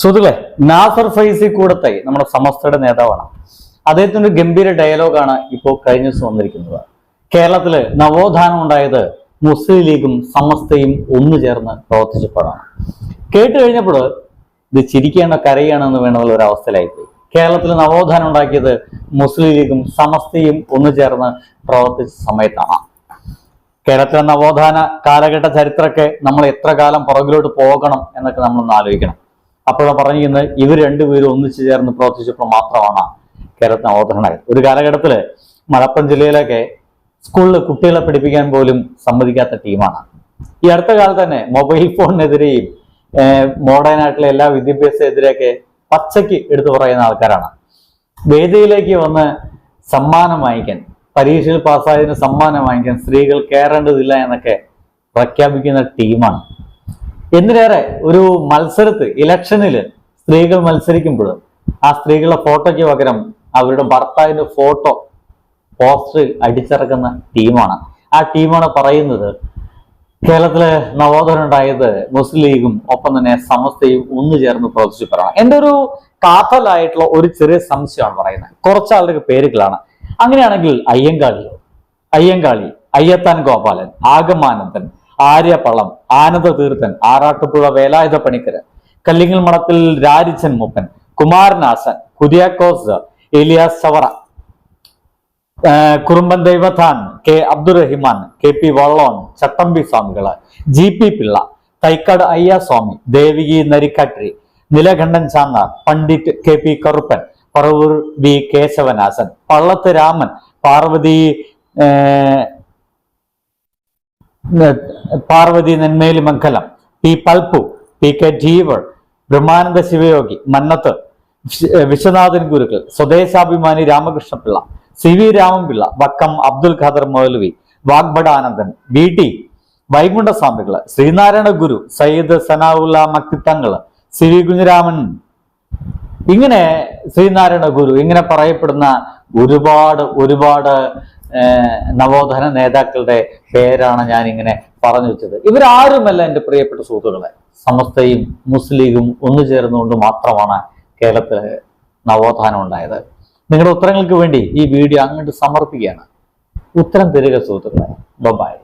സുഹൃത്തുക്കളെ നാസർ ഫൈസി കൂടത്തായി നമ്മുടെ സമസ്തയുടെ നേതാവാണ്. അദ്ദേഹത്തിന്റെ ഒരു ഗംഭീര ഡയലോഗാണ് ഇപ്പോൾ കഴിഞ്ഞ ദിവസം വന്നിരിക്കുന്നത്. കേരളത്തിൽ നവോത്ഥാനം ഉണ്ടായത് മുസ്ലിം ലീഗും സമസ്തയും ഒന്നു ചേർന്ന് പ്രവർത്തിച്ചപ്പോഴാണ്. കേട്ട് കഴിഞ്ഞപ്പോൾ ഇത് ചിരിക്കേണ്ട കരയാണെന്ന് വേണമെന്നുള്ള ഒരു അവസ്ഥയിലായിപ്പോയി. കേരളത്തിൽ നവോത്ഥാനം ഉണ്ടാക്കിയത് മുസ്ലിം ലീഗും സമസ്തയും ഒന്നു ചേർന്ന് പ്രവർത്തിച്ച സമയത്താണ്. കേരളത്തിലെ നവോത്ഥാന കാലഘട്ട ചരിത്രമൊക്കെ നമ്മൾ എത്ര കാലം പുറകിലോട്ട് പോകണം എന്നൊക്കെ നമ്മളൊന്ന് ആലോചിക്കണം. അപ്പോഴാണ് പറഞ്ഞിരിക്കുന്നത് ഇവർ രണ്ടുപേരും ഒന്നിച്ചു ചേർന്ന് പ്രവർത്തിച്ചപ്പോൾ മാത്രമാണ് കേരളത്തിന് നവോത്ഥാനമായത് ഒരു കാലഘട്ടത്തിൽ മലപ്പുറം ജില്ലയിലൊക്കെ സ്കൂളിൽ കുട്ടികളെ പഠിപ്പിക്കാൻ പോലും സമ്മതിക്കാത്ത ടീമാണ്. ഈ അടുത്ത കാലത്ത് തന്നെ മൊബൈൽ ഫോണിനെതിരെയും മോഡേൺ ആയിട്ടുള്ള എല്ലാ വിദ്യാഭ്യാസത്തിനെതിരെയൊക്കെ പച്ചയ്ക്ക് എടുത്തു പറയുന്ന ആൾക്കാരാണ്. വേദിയിലേക്ക് വന്ന് സമ്മാനം വാങ്ങിക്കാൻ പരീക്ഷയിൽ പാസ്സായതിന് സമ്മാനം വാങ്ങിക്കാൻ സ്ത്രീകൾ കയറേണ്ടതില്ല എന്നൊക്കെ പ്രഖ്യാപിക്കുന്ന ടീമാണ് എന്തിനേറെ ഒരു മത്സരത്ത് ഇലക്ഷനിൽ സ്ത്രീകൾ മത്സരിക്കുമ്പോൾ ആ സ്ത്രീകളുടെ ഫോട്ടോയ്ക്ക് പകരം അവരുടെ ഭർത്താവിന്റെ ഫോട്ടോ പോസ്റ്റർ അടിച്ചിറക്കുന്ന ടീമാണ്. ആ ടീമാണ് പറയുന്നത് കേരളത്തിലെ നവോത്ഥാനം ഉണ്ടായത് മുസ്ലിം ലീഗും ഒപ്പം തന്നെ സമസ്തയും ഒന്നു ചേർന്ന് പ്രവർത്തിച്ചു പറയണം എന്റെ ഒരു കാത്തലായിട്ടുള്ള ഒരു ചെറിയ സംശയമാണ് പറയുന്നത്. കുറച്ച് ആളുടെ പേരുകളാണ്. അങ്ങനെയാണെങ്കിൽ അയ്യങ്കാളിയോ Ayyankali Ayyathan Gopalan ആഗമാനന്ദൻ Aryapallam Anandatheerthan Arattupuzha Velayudha Panicker Kallingal Madathil Rarichan Moopan Kumaranasan Kuriakose Elias Chavara Kurumban Daivathan K Abdurahiman K P Vallon Chattampi Swamikal G P Pillai Thycaud Ayya Swami Devaki Narikkattiri Neelakantan Channa Pandit K P Karuppan Paravur V Kesavanasan Pallathu Raman Parvathi Parvathi Nenmeli Mangalam P Palpu P K ജീവൾ Brahmananda Sivayogi Mannathu Vishwa- Vishwanathan Gurukkal Swadeshabhimani Ramakrishnapillai C V Ramanpillai Vakkom Abdul Khader Moulavi Vagbhatananda V T Vaikundaswamikal Sreenarayana Guru Sayyid Sanaulla Makthithangal C V Kunjiraman. ഇങ്ങനെ ശ്രീനാരായണ ഗുരു ഇങ്ങനെ പറയപ്പെടുന്ന ഒരുപാട് ഒരുപാട് നവോത്ഥാന നേതാക്കളുടെ പേരാണ് ഞാൻ ഇങ്ങനെ പറഞ്ഞു വെച്ചത്. ഇവരാരുമല്ല എന്റെ പ്രിയപ്പെട്ട സുഹൃത്തുക്കളെ? സമസ്തയും മുസ്ലിം ഒന്നു ചേർന്നുകൊണ്ട് മാത്രമാണ് കേരളത്തിൽ നവോത്ഥാനം ഉണ്ടായത്. നിങ്ങളുടെ ഉത്തരങ്ങൾക്ക് വേണ്ടി ഈ വീഡിയോ അങ്ങോട്ട് സമർപ്പിക്കുകയാണ്. ഉത്തരം തരിക സുഹൃത്തുക്കളെ ബൊബായ്